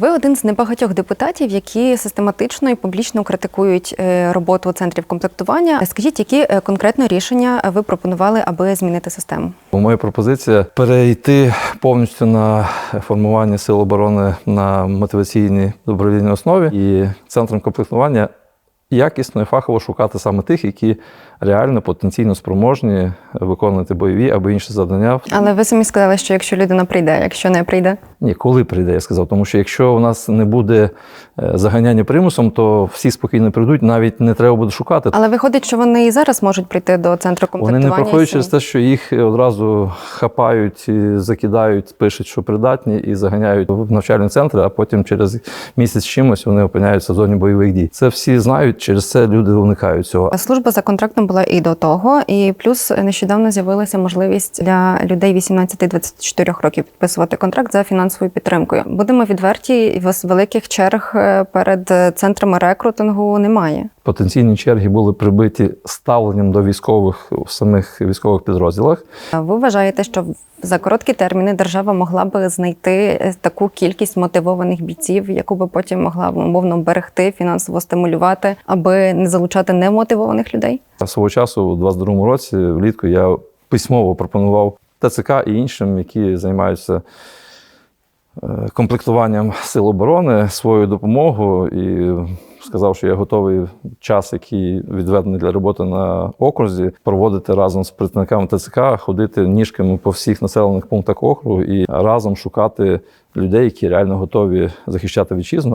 Ви один з небагатьох депутатів, які систематично і публічно критикують е, роботу центрів комплектування. Скажіть, які е, конкретно рішення ви пропонували, аби змінити систему? Моя пропозиція перейти повністю на формування сил оборони на мотиваційній добровільній основі і центром комплектування якісно і фахово шукати саме тих, які реально потенційно спроможні виконувати бойові або інші завдання. Але ви самі сказали, що якщо людина прийде, якщо не прийде, Ні, коли прийде, я сказав. Тому що якщо у нас не буде е, заганяння примусом, то всі спокійно прийдуть, навіть не треба буде шукати. але виходить, що вони і зараз можуть прийти до центру комплектування? Вони не проходять через те, що їх одразу хапають, закидають, пишуть, що придатні, і заганяють в навчальні центри, а потім через місяць чимось вони опиняються в зоні бойових дій. Це всі знають, через це люди уникають цього. Служба за контрактом була і до того, і плюс нещодавно з'явилася можливість для людей 18-24 років підписувати контракт за фінансовою підтримкою. Будемо відверті, вас великих черг е, перед центрами рекрутингу немає. Потенційні черги були прибиті ставленням до військових в самих військових підрозділах. Ви вважаєте, що за короткі терміни держава могла би знайти е, таку кількість мотивованих бійців, яку би потім могла умовно берегти, фінансово стимулювати, аби не залучати немотивованих людей? Свого часу, у 22-му році, влітку, я письмово пропонував ТЦК і іншим, які займаються комплектуванням сил оборони, свою допомогу і сказав, що я готовий час, який відведений для роботи на окрузі, проводити разом з представниками ТЦК, ходити ніжками по всіх населених пунктах округу і разом шукати людей, які реально готові захищати вітчизну.